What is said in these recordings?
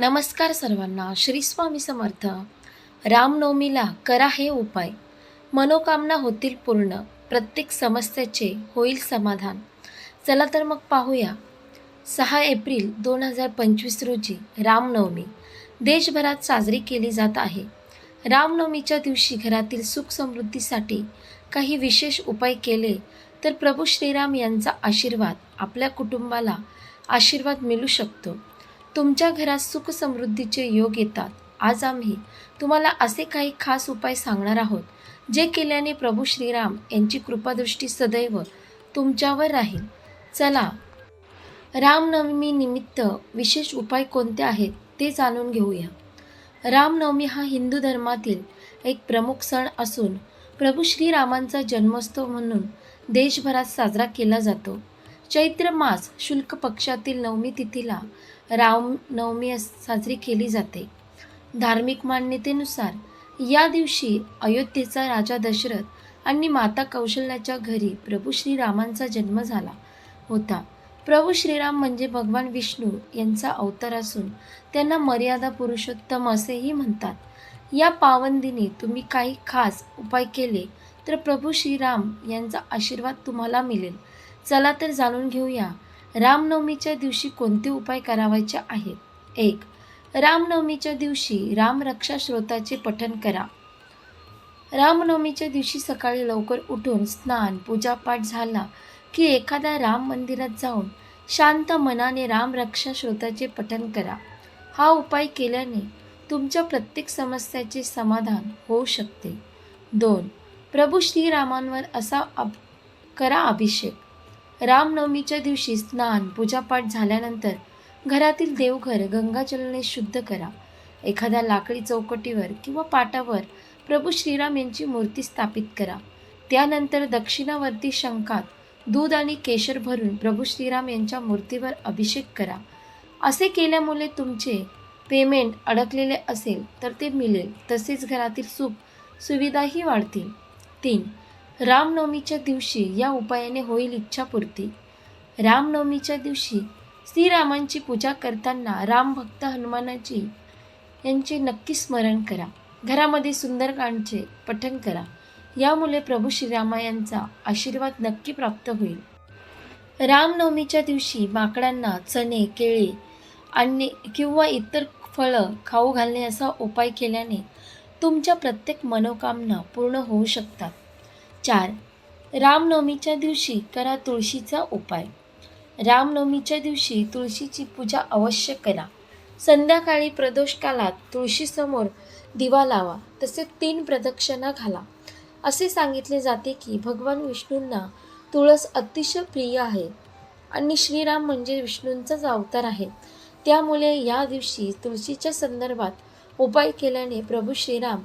नमस्कार सर्वांना श्री स्वामी समर्थ. रामनवमीला करा हे उपाय. मनोकामना होतील पूर्ण. प्रत्येक समस्येचे होईल समाधान. चला तर मग पाहूया. सहा एप्रिल दोन हजार पंचवीस रोजी रामनवमी. देशभरात साजरी केली जात आहे. रामनवमीच्या दिवशी घरातील सुख समृद्धीसाठी काही विशेष उपाय केले तर प्रभू श्रीराम यांचा आशीर्वाद आपल्या कुटुंबाला आशीर्वाद मिळू शकतो. तुमच्या घरात सुख समृद्धीचे योग येतात. आज आम्ही तुम्हाला असे काही खास उपाय सांगणार आहोत जे केल्याने प्रभू श्रीराम यांची कृपादृष्टी सदैव तुमच्यावर राहील. चला रामनवमी निमित्त विशेष उपाय कोणते आहेत ते जाणून घेऊया. रामनवमी हा हिंदू धर्मातील एक प्रमुख सण असून प्रभू श्रीरामांचा जन्मोत्सव म्हणून देशभरात साजरा केला जातो. चैत्र मास शुल्क पक्षातील नवमी तिथीला रामनवमी अस- साजरी केली जाते. धार्मिक मान्यतेनुसार या दिवशी अयोध्येचा राजा दशरथ आणि माता कौशल्याच्या घरी प्रभू श्रीरामांचा जन्म झाला होता. प्रभू श्रीराम म्हणजे भगवान विष्णू यांचा अवतार असून त्यांना मर्यादा पुरुषोत्तम असेही म्हणतात. या पावन दिनी तुम्ही काही खास उपाय केले तर प्रभू श्रीराम यांचा आशीर्वाद तुम्हाला मिळेल. चला तर जाणून घेऊया. रामनवमीच्या दिवशी कोणते उपाय करावायचे आहेत? एक रामनवमीच्या दिवशी रामरक्षा श्रोताचे पठन करा. रामनवमीच्या दिवशी सकाळी लवकर उठून स्नान पूजापाठ झाला की एखाद्या राम मंदिरात जाऊन शांत मनाने रामरक्षा श्रोताचे पठन करा. हा उपाय केल्याने तुमच्या प्रत्येक समस्याचे समाधान होऊ शकते. दोन प्रभू श्रीरामांवर असा अब करा अभिषेक. रामनवमीच्या दिवशी स्नान पूजापाठ झाल्यानंतर घरातील देवघर गंगाजलने शुद्ध करा. एखाद्या लाकडी चौकटीवर किंवा पाटावर प्रभू श्रीराम यांची मूर्ती स्थापित करा. त्यानंतर दक्षिणावर्ती शंकात दूध आणि केशर भरून प्रभू श्रीराम यांच्या मूर्तीवर अभिषेक करा. असे केल्यामुळे तुमचे पेमेंट अडकलेले असेल तर ते मिळेल. तसेच घरातील सुख सुविधाही वाढतील. तीन रामनवमीच्या दिवशी या उपायाने होईल इच्छापूर्ती. रामनवमीच्या दिवशी श्रीरामांची पूजा करताना रामभक्त हनुमानाची यांचे नक्की स्मरण करा. घरामध्ये सुंदरकांडचे पठण करा. यामुळे प्रभू श्रीरामा यांचा आशीर्वाद नक्की प्राप्त होईल. रामनवमीच्या दिवशी माकडांना चणे केळी आणि किंवा इतर फळं खाऊ घालणे असा उपाय केल्याने तुमच्या प्रत्येक मनोकामना पूर्ण होऊ शकतात. चार. रामनवमीच्या दिवशी करा तुळशीचा उपाय. रामनवमीच्या दिवशी तुळशीची पूजा अवश्य करा. संध्याकाळी प्रदोष कालात तुळशीसमोर दिवा लावा तसेच तीन प्रदक्षिणा घाला. असे सांगितले जाते की भगवान विष्णूंना तुळस अतिशय प्रिय आहे आणि श्रीराम म्हणजे विष्णूंचाच अवतार आहे. त्यामुळे या दिवशी तुळशीच्या संदर्भात उपाय केल्याने प्रभू श्रीराम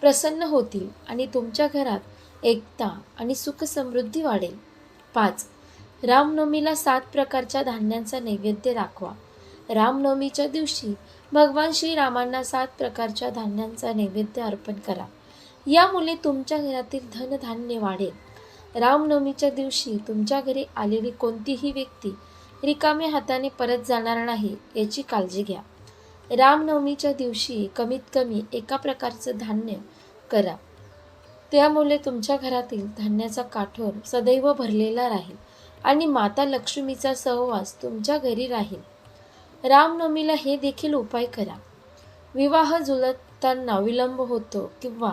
प्रसन्न होतील आणि तुमच्या घरात एकता आणि सुख समृद्धी वाढेल. पाच रामनवमीला सात प्रकारच्या धान्यांचा नैवेद्य दाखवा. रामनवमीच्या दिवशी भगवान श्रीरामांना सात प्रकारच्या धान्यांचा नैवेद्य अर्पण करा. यामुळे तुमच्या घरातील धनधान्य वाढेल. रामनवमीच्या दिवशी तुमच्या घरी आलेली कोणतीही व्यक्ती रिकाम्या हाताने परत जाणार नाही याची काळजी घ्या. रामनवमीच्या दिवशी कमीत कमी एका प्रकारचं धान्य करा. त्यामुळे तुमच्या घरातील धान्याचा काठोर सदैव भरलेला राहील आणि माता लक्ष्मीचा सहवास तुमच्या घरी राहील. रामनवमीला हे देखील उपाय करा. विवाह जुळताना विलंब होतो किंवा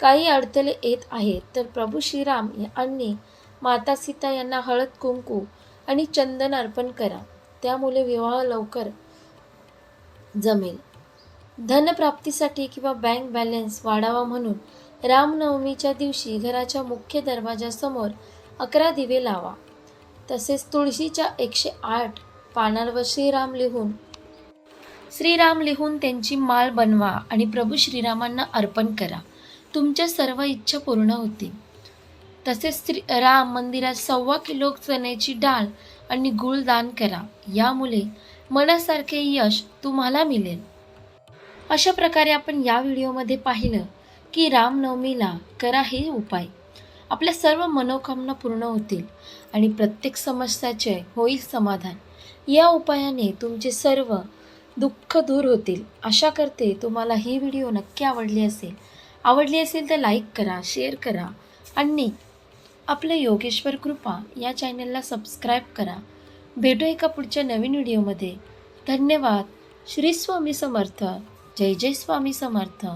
काही अडथळे येत आहेत तर प्रभू श्रीराम आणि माता सीता यांना हळद कुंकू आणि चंदन अर्पण करा. त्यामुळे विवाह लवकर जमेल. धनप्राप्तीसाठी किंवा बँक बॅलन्स वाढावा म्हणून रामनवमीच्या दिवशी घराच्या मुख्य दरवाजासमोर अकरा दिवे लावा. तसेच तुळशीच्या एकशे आठ पानांवर श्रीराम लिहून श्रीराम लिहून त्यांची माळ बनवा आणि प्रभू श्रीरामांना अर्पण करा. तुमच्या सर्व इच्छा पूर्ण होतील. तसेच श्री राम मंदिरात सव्वा किलो चण्याची डाळ आणि गुळ दान करा. यामुळे मनासारखे यश तुम्हाला मिळेल. अशा प्रकारे आपण या व्हिडिओमध्ये पाहिलं. की रामनवमीला करा हे उपाय. आपल्या सर्व मनोकामना पूर्ण होतील आणि प्रत्येक समस्याचे होईल समाधान. या उपायाने तुमचे सर्व दुःख दूर होतील. आशा करते तुम्हाला ही व्हिडिओ नक्की आवडली असेल. आवडली असेल तर लाईक करा शेअर करा आणि आपलं योगेश्वर कृपा या चॅनलला सबस्क्राईब करा. भेटू एका पुढच्या नवीन व्हिडिओमध्ये धन्यवाद. श्री स्वामी समर्थ. जय जय स्वामी समर्थ.